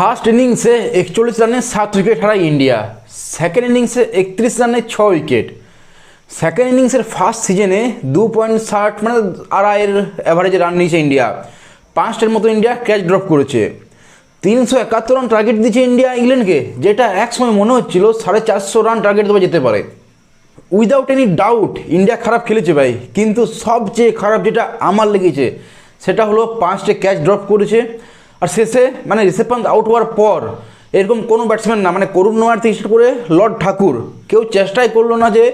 First ইনিংসে একচল্লিশ রানে সাত উইকেট হারায় ইন্ডিয়া। সেকেন্ড ইনিংসে একত্রিশ রানে ছ উইকেট। সেকেন্ড ইনিংসের ফার্স্ট সিজনে দু পয়েন্ট ষাট মানে আড়াইয়ের অ্যাভারেজে রান নিয়েছে ইন্ডিয়া। পাঁচটার মতো ইন্ডিয়া ক্যাচ ড্রপ করেছে। তিনশো একাত্তর রান টার্গেট দিয়েছে ইন্ডিয়া ইংল্যান্ডকে, যেটা একসময় মনে হচ্ছিল সাড়ে চারশো রান টার্গেট দেওয়া যেতে পারে। উইদাউট এনি ডাউট ইন্ডিয়া খারাপ খেলেছে ভাই। কিন্তু সবচেয়ে খারাপ যেটা আমার লেগেছে, সেটা হলো পাঁচটা ক্যাচ ড্রপ করেছে। আর শেষে মানে পান্ত আউট হওয়ার পর, এরকম কোনো ব্যাটসম্যান না মানে করুণ নোয়ার থেকে স্টার্ট করে লর্ড ঠাকুর, কেউ চেষ্টাই করল না যে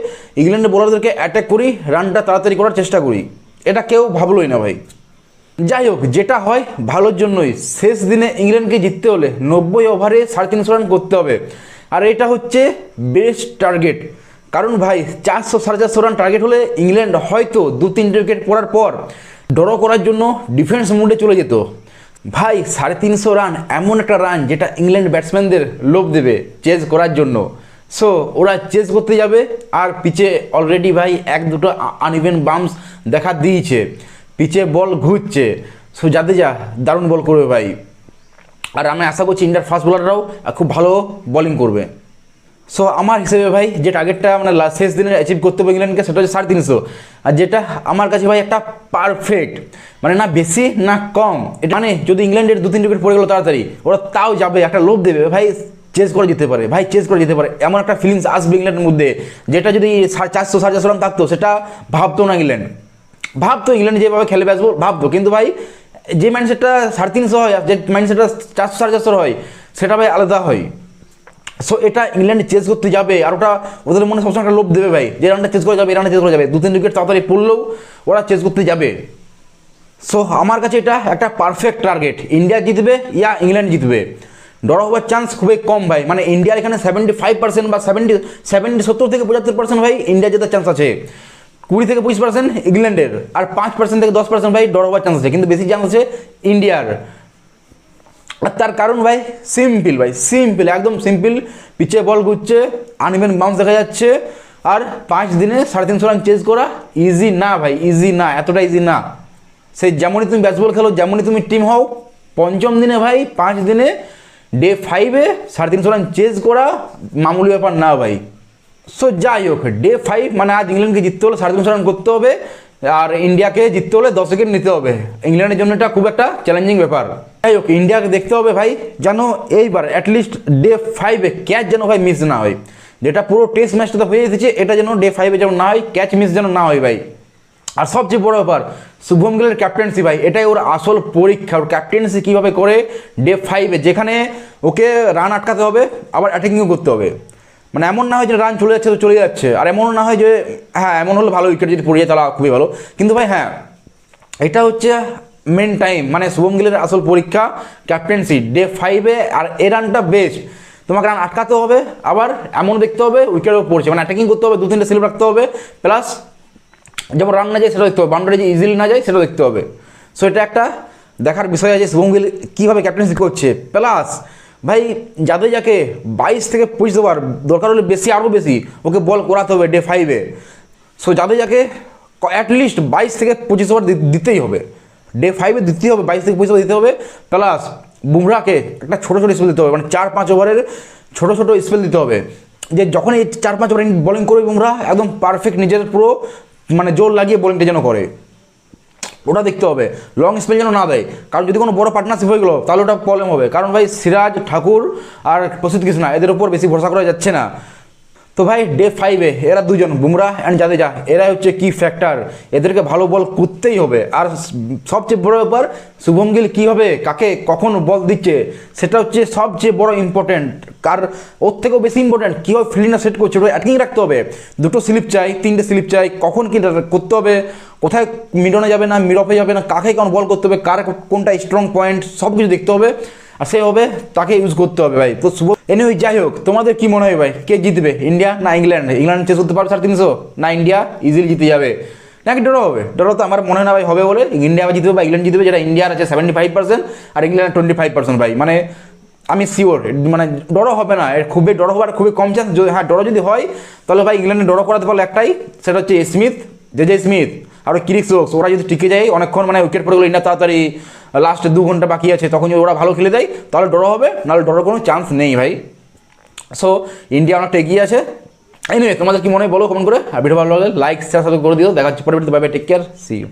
ইংল্যান্ডের বোলারদেরকে অ্যাটাক করি রানটা তাড়াতাড়ি করার চেষ্টা করি। এটা কেউ ভাবলোই না ভাই। যাই হোক, যেটা হয়, ভালোর জন্যই। শেষ দিনে ইংল্যান্ডকে জিততে হলে নব্বই ওভারে সাড়ে তিনশো রান করতে হবে। আর এটা হচ্ছে বেস্ট টার্গেট কারণ ভাই, চারশো সাড়ে চারশো রান টার্গেট হলে ইংল্যান্ড হয়তো দু তিনটে উইকেট পড়ার পর ড্র করার জন্য ডিফেন্স মুডে চলে যেত। ভাই, সাড়ে তিনশো রান, এমন একটা রান যেটা ইংল্যান্ড ব্যাটসম্যানদের লোভ দেবে চেজ করার জন্য। সো ওরা চেজ করতে যাবে আর পিচে অলরেডি ভাই এক দুটো আনইভেন বামস দেখা দিয়েছে। পিচে বল ঘুরছে। সো যাতে যা, দারুণ বল করবে ভাই। আর আমি আশা করছি ইন্ডিয়ার ফাস্ট বোলাররাও খুব ভালো বোলিং করবে। সো আমার হিসেবে ভাই যে টার্গেটটা মানে last শেষ দিনে অ্যাচিভ করতে হবে ইংল্যান্ডকে, সেটা হচ্ছে সাড়ে তিনশো। আর যেটা আমার কাছে ভাই একটা পারফেক্ট মানে না বেশি না কম। এটা মানে যদি ইংল্যান্ডের দু তিন উইকেট পড়ে গেলো তাড়াতাড়ি, ওরা তাও যাবে, একটা লোভ দেবে। ভাই চেস করে যেতে পারে, ভাই চেস করে যেতে পারে। এমন একটা ফিলিংস আসবে ইংল্যান্ডের মধ্যে, যেটা যদি চারশো, সাড়ে চারশো রান থাকতো, সেটা ভাবতো না ইংল্যান্ড। ভাবতো ইংল্যান্ড যেভাবে খেলে আসব ভাবতো। কিন্তু ভাই যে মাইন্ডসেটটা সাড়ে তিনশো হয়, যে মাইন্ডসেটটা চারশো, সাড়ে চারশো হয়, সেটা ভাই আলাদা হয়। সো এটা ইংল্যান্ড চেস করতে যাবে আর ওটা ওদের মনে সবসময় একটা লোভ দেবে ভাই। যে রানটা চেস করে যাবে, এই রানটা চেস করে যাবে। দু তিন উইকেট তাড়াতাড়ি পড়লেও ওরা চেস করতে যাবে। সো আমার কাছে এটা একটা পারফেক্ট টার্গেট ইন্ডিয়া জিতবে ইয়া ইংল্যান্ড জিতবে। ডর হওয়ার চান্স খুবই কম ভাই। মানে ইন্ডিয়ার এখানে সেভেন্টি ফাইভ পার্সেন্ট বা সেভেন্টি সেভেন্টি সত্তর থেকে পঁচাত্তর পার্সেন্ট ভাই ইন্ডিয়া জেতার চান্স আছে। কুড়ি থেকে পঁচিশ পার্সেন্ট ইংল্যান্ডের আর পাঁচ পার্সেন্ট থেকে দশ পার্সেন্ট ভাই ডর হওয়ার চান্স আছে। কিন্তু বেশি চান্স আছে ইন্ডিয়ার আর তার কারণ ভাই সিম্পল ভাই সিম্পল একদম সিম্পল পিচে বল ঘুরছে আনইভেন বাউন্স দেখা যাচ্ছে। আর পাঁচ দিনে সাড়ে তিনশো রান চেজ করা ইজি না ভাই ইজি না, এতটা ইজি না। সেই যেমনই তুমি ব্যাটবল খেলো, যেমনই তুমি টিম হও, পঞ্চম দিনে ভাই, পাঁচ দিনে ডে ফাইভে সাড়ে তিনশো রান চেজ করা মামুলি ব্যাপার না ভাই। সো যাই হোক ডে ফাইভ মানে আজ ইংল্যান্ডকে জিততে হলে সাড়ে তিনশো রান করতে হবে। আর ইন্ডিয়াকে জিততে হলে দশ উইকেট নিতে হবে। ইংল্যান্ডের জন্য এটা খুব একটা চ্যালেঞ্জিং ব্যাপার। যাই হোক ইন্ডিয়াকে দেখতে হবে ভাই, যেন এইবার অ্যাটলিস্ট ডে ফাইভে ক্যাচ যেন ভাই মিস না হয়। যেটা পুরো টেস্ট ম্যাচটা তো হয়ে এসেছে, এটা যেন ডে ফাইভে যেন না হয় ক্যাচ মিস যেন না হয় ভাই। আর সবচেয়ে বড় ব্যাপার, শুভম গিলের ক্যাপ্টেন্সি ভাই, এটাই ওর আসল পরীক্ষা। ওর ক্যাপ্টেন্সি কীভাবে করে ডে ফাইভে যেখানে ওকে রান আটকাতে হবে, আবার অ্যাটাকিংও করতে হবে। মানে এমন না হয় যে রান চলে যাচ্ছে তো চলে যাচ্ছে। আর এমনও না হয় যে হ্যাঁ এমন হলে ভালো উইকেট যদি পড়ে যায় তাহলে খুবই ভালো। কিন্তু ভাই হ্যাঁ এটা হচ্ছে মেন টাইম মানে শুভম গিলের আসল পরীক্ষা ক্যাপ্টেন্সি ডে ফাইভে আর এ রানটা বেস্ট তোমাকে রান আটকাতে হবে, আবার এমন দেখতে হবে উইকেটও পড়ছে। মানে অ্যাটাকিং করতে হবে দু তিনটে স্লিপ রাখতে হবে প্লাস যেমন রান না যায় সেটা দেখতে হবে বাউন্ডারি যে ইজিলি না যায় সেটা দেখতে হবে। সো এটা একটা দেখার বিষয় আছে শুভম গিল কীভাবে ক্যাপ্টেন্সি করছে। প্লাস ভাই যাদের যাকে বাইশ থেকে পঁচিশ ওভার দরকার হলে বেশি আরও বেশি, ওকে বল করাতে হবে ডে ফাইভে সো যাদের যাকে অ্যাটলিস্ট বাইশ থেকে পঁচিশ ওভার দিতেই হবে। ডে ফাইভে দিতেই হবে, বাইশ থেকে পঁচিশ ওভার দিতে হবে। প্লাস বুমরাকে একটা ছোটো ছোটো স্পেল দিতে হবে মানে চার পাঁচ ওভারের ছোটো ছোটো স্পেল দিতে হবে। যে যখন এই চার পাঁচ ওভার বোলিং করবে বুমরা একদম পারফেক্ট নিজের পুরো মানে জোর লাগিয়ে বোলিংটা যেন করে। ওটা দেখতে হবে। লং স্পেল যেন না দেয়। কারণ যদি কোনো বড় পার্টনারশিপ হয়ে গেলো, তাহলে ওটা প্রবলেম হবে। কারণ ভাই সিরাজ, ঠাকুর আর প্রসিদ্ধ কৃষ্ণা, এদের উপর বেশি ভরসা করা যাচ্ছে না। তো ভাই ডে ফাইভে এরা দুজন, বুমরা অ্যান্ড জাদেজা এরা হচ্ছে কি ফ্যাক্টর এদেরকে ভালো বল করতেই হবে। আর সবচেয়ে বড় ব্যাপার, শুভম গিল কী হবে, কাকে কখন বল দিচ্ছে, সেটা হচ্ছে সবচেয়ে বড় ইম্পর্টেন্ট কার, ওর থেকেও বেশি ইম্পর্টেন্ট কীভাবে ফিল্ডিংটা সেট করছে ওটা অ্যাটিং রাখতে হবে। দুটো স্লিপ চাই, তিনটে স্লিপ চাই, কখন কী করতে হবে, কোথায় মিডনে যাবে না মিড অফে যাবে না, কাকে কেমন বল করতে হবে, কার কোনটা স্ট্রং পয়েন্ট সব কিছু দেখতে হবে। আর সে হবে, তাকে ইউজ করতে হবে ভাই। তো শুভ এনিওয়ে যাই হোক, তোমাদের কি মনে হয় ভাই? কে জিতবে? ইন্ডিয়া না ইংল্যান্ড ইংল্যান্ড চেস করতে পারবে সাড়ে তিনশো? না ইন্ডিয়া ইজিলি জিতে যাবে। নাকি ড্র হবে? ড্র তো আমার মনে হয় না ভাই, হবে বলে। ইন্ডিয়া জিতবে বা ইংল্যান্ড জিতবে, যেটা ইন্ডিয়ার আছে সেভেন্টি ফাইভ পার্সেন্ট আর ইংল্যান্ড টোয়েন্টি ফাইভ পার্সেন্ট ভাই। মানে আমি শিওর মানে ডরও হবে না। এর খুবই ডর হওয়ার খুবই কম চান্স যদি হ্যাঁ ডরো যদি হয়, তাহলে ভাই ইংল্যান্ডে ডরো করাতে পারলে একটাই, সেটা হচ্ছে স্মিথ জে জে স্মিথ আর ক্রিক্স ওরা যদি টিকে যায় অনেকক্ষণ মানে উইকেট পড়ে গেলো ইন্ডিয়া তাড়াতাড়ি লাস্টে দু ঘণ্টা বাকি আছে তখন যদি ওরা ভালো খেলে দেয়, তাহলে ড্র হবে, নাহলে ড্রর কোনো চান্স নেই ভাই। সো ইন্ডিয়া অনেকটা এগিয়ে আছে। এনিওয়ে তোমাদের কি মনে হয় বলো কমেন্ট করে। আর ভিডিও ভালো লাগলে লাইক শেয়ার সাথে করে দিও। দেখা হচ্ছে পরবর্তী bye take care see you